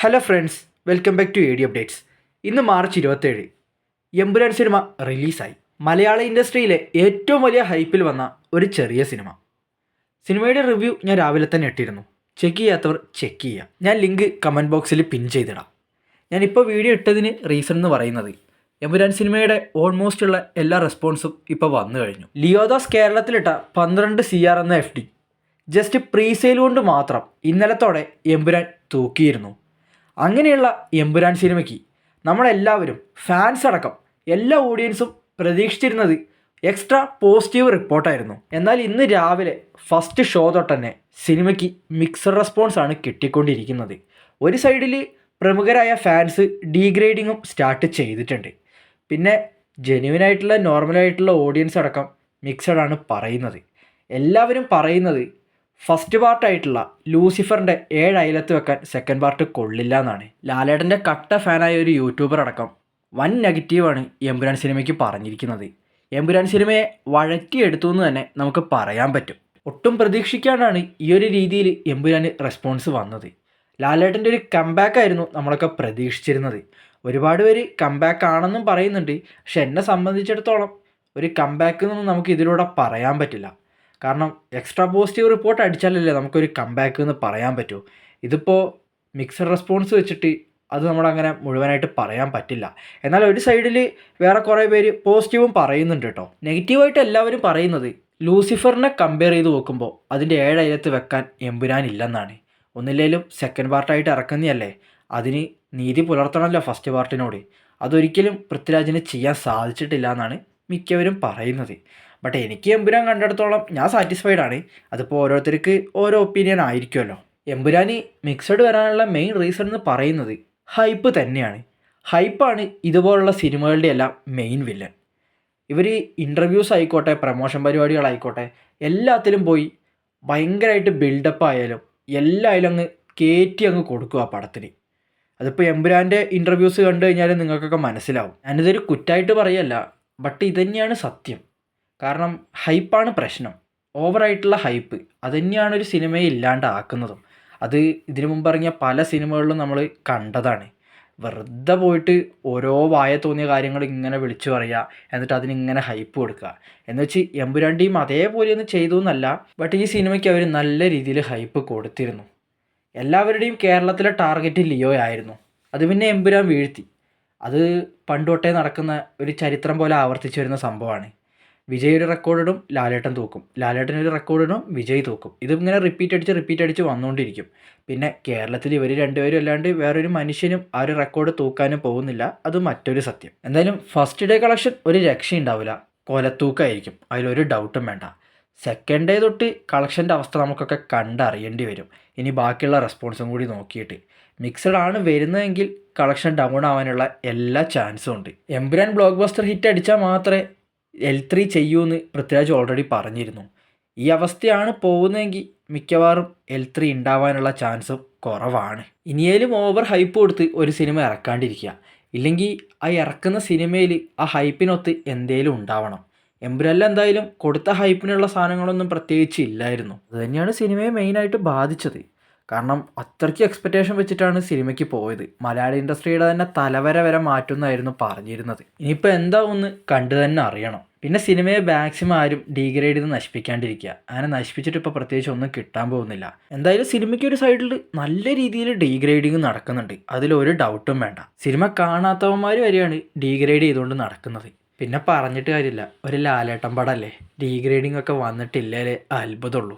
Hello friends welcome back to A D updates ഇന്ന് March ഇരുപത്തേഴ്. Empuraan cinema റിലീസായി. മലയാള ഇൻഡസ്ട്രിയിലെ ഏറ്റവും വലിയ ഹൈപ്പിൽ വന്ന ഒരു ചെറിയ സിനിമ. സിനിമയുടെ റിവ്യൂ ഞാൻ രാവിലെ തന്നെ ഇട്ടിരുന്നു. ചെക്ക് ചെയ്യാത്തവർ ചെക്ക് ചെയ്യാം ഞാൻ ലിങ്ക് കമന്റ് ബോക്സിൽ പിൻ ചെയ്തിടാം. ഞാനിപ്പോൾ വീഡിയോ ഇട്ടതിന് റീസൺ എന്ന് പറയുന്നത് എമ്പുരാൻ സിനിമയുടെ ഓൾമോസ്റ്റ് ഉള്ള എല്ലാ റെസ്പോൺസും ഇപ്പോൾ വന്നു കഴിഞ്ഞു. ലിയോദാസ് കേരളത്തിലിട്ട പന്ത്രണ്ട് സി ആർ എന്ന എഫ് ഡി ജസ്റ്റ് പ്രീസെയിൽ കൊണ്ട് മാത്രം ഇന്നലത്തോടെ എമ്പുരാൻ തൂക്കിയിരുന്നു. അങ്ങനെയുള്ള എമ്പുരാൻ സിനിമയ്ക്ക് നമ്മളെല്ലാവരും ഫാൻസ് അടക്കം എല്ലാ ഓഡിയൻസും പ്രതീക്ഷിച്ചിരുന്നത് എക്സ്ട്രാ പോസിറ്റീവ് റിപ്പോർട്ടായിരുന്നു എന്നാൽ ഇന്ന് രാവിലെ ഫസ്റ്റ് ഷോ തൊട്ട് തന്നെ സിനിമയ്ക്ക് മിക്സഡ് റെസ്പോൺസ് ആണ് കിട്ടിക്കൊണ്ടിരിക്കുന്നത്. ഒരു സൈഡിൽ പ്രമുഖരായ ഫാൻസ് ഡീഗ്രേഡിങ്ങും സ്റ്റാർട്ട് ചെയ്തിട്ടുണ്ട്. പിന്നെ ജെന്യുവനായിട്ടുള്ള നോർമലായിട്ടുള്ള ഓഡിയൻസ് അടക്കം മിക്സഡ് ആണ് പറയുന്നത്. എല്ലാവരും പറയുന്നത് ഫസ്റ്റ് പാർട്ടായിട്ടുള്ള ലൂസിഫറിന്റെ ഏഴ് അയലത്ത് വെക്കാൻ സെക്കൻഡ് പാർട്ട് കൊള്ളില്ല എന്നാണ്. ലാലേട്ടന്റെ കട്ട ഫാനായ ഒരു യൂട്യൂബർ അടക്കം വൻ നെഗറ്റീവാണ് എമ്പുരാൻ സിനിമയ്ക്ക് പറഞ്ഞിരിക്കുന്നത്. എമ്പുരാൻ സിനിമയെ വഴറ്റിയെടുത്തു എന്ന് തന്നെ നമുക്ക് പറയാൻ പറ്റും. ഒട്ടും പ്രതീക്ഷിക്കാണ്ടാണ് ഈ ഒരു രീതിയിൽ എമ്പുരാന് റെസ്പോൺസ് വന്നത്. ലാലേട്ടന്റെ ഒരു കംബാക്ക് ആയിരുന്നു നമ്മളൊക്കെ പ്രതീക്ഷിച്ചിരുന്നത്. ഒരുപാട് പേര് കംബാക്ക് ആണെന്നും പറയുന്നുണ്ട്. പക്ഷെ എന്നെ സംബന്ധിച്ചിടത്തോളം ഒരു കംബാക്ക് എന്നൊന്നും നമുക്ക് ഇതിലൂടെ പറയാൻ പറ്റില്ല. കാരണം എക്സ്ട്രാ പോസിറ്റീവ് റിപ്പോർട്ട് അടിച്ചാലല്ലേ നമുക്കൊരു കംബാക്ക് എന്ന് പറയാൻ പറ്റൂ. ഇതിപ്പോൾ മിക്സഡ് റെസ്പോൺസ് വെച്ചിട്ട് അത് നമ്മളങ്ങനെ മുഴുവനായിട്ട് പറയാൻ പറ്റില്ല. എന്നാൽ ഒരു സൈഡിൽ വേറെ കുറേ പേര് പോസിറ്റീവും പറയുന്നുണ്ട് കേട്ടോ നെഗറ്റീവായിട്ട് എല്ലാവരും പറയുന്നത് ലൂസിഫറിനെ കമ്പയർ ചെയ്ത് നോക്കുമ്പോൾ അതിന്റെ ഏഴയലത്ത് വെക്കാൻ എമ്പുരാൻ ഇല്ലെന്നാണ്. ഒന്നില്ലേലും സെക്കൻഡ് പാർട്ടായിട്ട് ഇറക്കുന്നതല്ലേ? അതിന് നീതി പുലർത്തണമല്ലോ ഫസ്റ്റ് പാർട്ടിനോട് അതൊരിക്കലും പൃഥ്വിരാജിന് ചെയ്യാൻ സാധിച്ചിട്ടില്ല എന്നാണ് മിക്കവരും പറയുന്നത്. ബട്ട് എനിക്ക് എമ്പുരാൻ കണ്ടിടത്തോളം ഞാൻ സാറ്റിസ്ഫൈഡ് ആണ്. അതിപ്പോൾ ഓരോരുത്തർക്ക് ഓരോ ഒപ്പീനിയൻ ആയിരിക്കുമല്ലോ. എമ്പുരാന് മിക്സഡ് വരാനുള്ള മെയിൻ റീസൺ എന്ന് പറയുന്നത് ഹൈപ്പ് തന്നെയാണ്. ഹൈപ്പാണ് ഇതുപോലുള്ള സിനിമകളുടെ എല്ലാം മെയിൻ വില്ലൻ ഇവർ ഇന്റർവ്യൂസ് ആയിക്കോട്ടെ പ്രമോഷൻ പരിപാടികളായിക്കോട്ടെ എല്ലാത്തിലും പോയി ഭയങ്കരമായിട്ട് ബിൽഡപ്പ് ആയാലും എല്ലായാലും അങ്ങ് കയറ്റി അങ്ങ് കൊടുക്കുക ആ പടത്തിന്. അതിപ്പോൾ എമ്പുരാന്റെ ഇന്റർവ്യൂസ് കണ്ടു കഴിഞ്ഞാൽ നിങ്ങൾക്കൊക്കെ മനസ്സിലാവും. ഞാനിതൊരു കുറ്റായിട്ട് പറയല്ല ബട്ട് ഇതുതന്നെയാണ് സത്യം. കാരണം ഹൈപ്പാണ് പ്രശ്നം. ഓവറായിട്ടുള്ള ഹൈപ്പ്. അതുതന്നെയാണ് ഒരു സിനിമയെ ഇല്ലാണ്ടാക്കുന്നതും. അത് ഇതിനു മുമ്പ് ഇറങ്ങിയ പല സിനിമകളിലും നമ്മൾ കണ്ടതാണ്. വെറുതെ പോയിട്ട് ഓരോ വായ തോന്നിയ കാര്യങ്ങൾ ഇങ്ങനെ വിളിച്ചു പറയുക എന്നിട്ട് അതിനിങ്ങനെ ഹൈപ്പ് കൊടുക്കുക എന്ന് വെച്ച് എമ്പുരാൻ അതേപോലെ ഒന്നും ചെയ്തു എന്നല്ല ബട്ട് ഈ സിനിമയ്ക്ക് അവർ നല്ല രീതിയിൽ ഹൈപ്പ് കൊടുത്തിരുന്നു. എല്ലാവരുടെയും കേരളത്തിലെ ടാർഗറ്റ് ലിയോ ആയിരുന്നു. അത് പിന്നെ എമ്പുരാൻ വീഴ്ത്തി. അത് പണ്ടോട്ടേ നടക്കുന്ന ഒരു ചരിത്രം പോലെ ആവർത്തിച്ചു വരുന്ന സംഭവമാണ്. വിജയ് ഒരു റെക്കോർഡിടും ലാലേട്ടൻ തൂക്കും. ലാലേട്ടൻ ഒരു റെക്കോർഡിടും വിജയ് തൂക്കും. ഇതിങ്ങനെ റിപ്പീറ്റ് അടിച്ച് റിപ്പീറ്റ് അടിച്ച് വന്നുകൊണ്ടിരിക്കും പിന്നെ കേരളത്തിൽ ഇവർ രണ്ടുപേരും അല്ലാണ്ട് വേറൊരു മനുഷ്യനും ആ ഒരു റെക്കോർഡ് തൂക്കാനും പോകുന്നില്ല. അത് മറ്റൊരു സത്യം. എന്തായാലും ഫസ്റ്റ് ഡേ കളക്ഷൻ ഒരു രക്ഷയുണ്ടാവില്ല. കൊലത്തൂക്കായിരിക്കും. അതിലൊരു ഡൗട്ടും വേണ്ട. സെക്കൻഡ് ഡേ തൊട്ട് കളക്ഷന്റെ അവസ്ഥ നമുക്കൊക്കെ കണ്ടറിയേണ്ടി വരും. ഇനി ബാക്കിയുള്ള റെസ്പോൺസും കൂടി നോക്കിയിട്ട്. മിക്സഡ് ആണ് വരുന്നതെങ്കിൽ കളക്ഷൻ ഡൗൺ ആവാനുള്ള എല്ലാ ചാൻസും ഉണ്ട്. എംബുരാൻ ബ്ലോക്ക് ബസ്റ്റർ ഹിറ്റ് അടിച്ചാൽ മാത്രമേ എൽ ത്രീ ചെയ്യൂന്ന് പൃഥ്വിരാജ് ഓൾറെഡി പറഞ്ഞിരുന്നു. ഈ അവസ്ഥയാണ് പോകുന്നതെങ്കിൽ മിക്കവാറും എൽ ത്രീ ഉണ്ടാവാനുള്ള ചാൻസും കുറവാണ്. ഇനിയേലും ഓവർ ഹൈപ്പ് കൊടുത്ത് ഒരു സിനിമ ഇറക്കാണ്ടിരിക്കുക. ഇല്ലെങ്കിൽ ആ ഇറക്കുന്ന സിനിമയിൽ ആ ഹൈപ്പിനൊത്ത് എന്തേലും ഉണ്ടാവണം. എംബ്രല്ല എന്തായാലും കൊടുത്ത ഹൈപ്പിനുള്ള സാധനങ്ങളൊന്നും പ്രത്യേകിച്ച് ഇല്ലായിരുന്നു. അതുതന്നെയാണ് സിനിമയെ മെയിനായിട്ട് ബാധിച്ചത്. കാരണം അത്രയ്ക്ക് എക്സ്പെക്റ്റേഷൻ വെച്ചിട്ടാണ് സിനിമയ്ക്ക് പോയത്. മലയാളി ഇൻഡസ്ട്രിയുടെ തന്നെ തലവര വരെ മാറ്റുമെന്നായിരുന്നു പറഞ്ഞിരുന്നത്. ഇനിയിപ്പോൾ എന്താ ഒന്ന് കണ്ടു തന്നെ അറിയണം. പിന്നെ സിനിമയെ മാക്സിമം ആരും ഡീഗ്രേഡ് ചെയ്ത് നശിപ്പിക്കാണ്ടിരിക്കുക. അങ്ങനെ നശിപ്പിച്ചിട്ട് ഇപ്പോൾ പ്രത്യേകിച്ച് ഒന്നും കിട്ടാൻ പോകുന്നില്ല. എന്തായാലും സിനിമയ്ക്ക് ഒരു സൈഡിൽ നല്ല രീതിയിൽ ഡീഗ്രേഡിങ് നടക്കുന്നുണ്ട്. അതിലൊരു ഡൗട്ടും വേണ്ട. സിനിമ കാണാത്തവന്മാർ വരെയാണ് ഡീഗ്രേഡ് ചെയ്തുകൊണ്ട് നടക്കുന്നത്. പിന്നെ പറഞ്ഞിട്ട് കാര്യമില്ല. ഒരു ലാലേട്ടൻ പടമല്ലേ ഡീഗ്രേഡിംഗ് ഒക്കെ വന്നിട്ടില്ലേ? അത്ഭുതമുള്ളൂ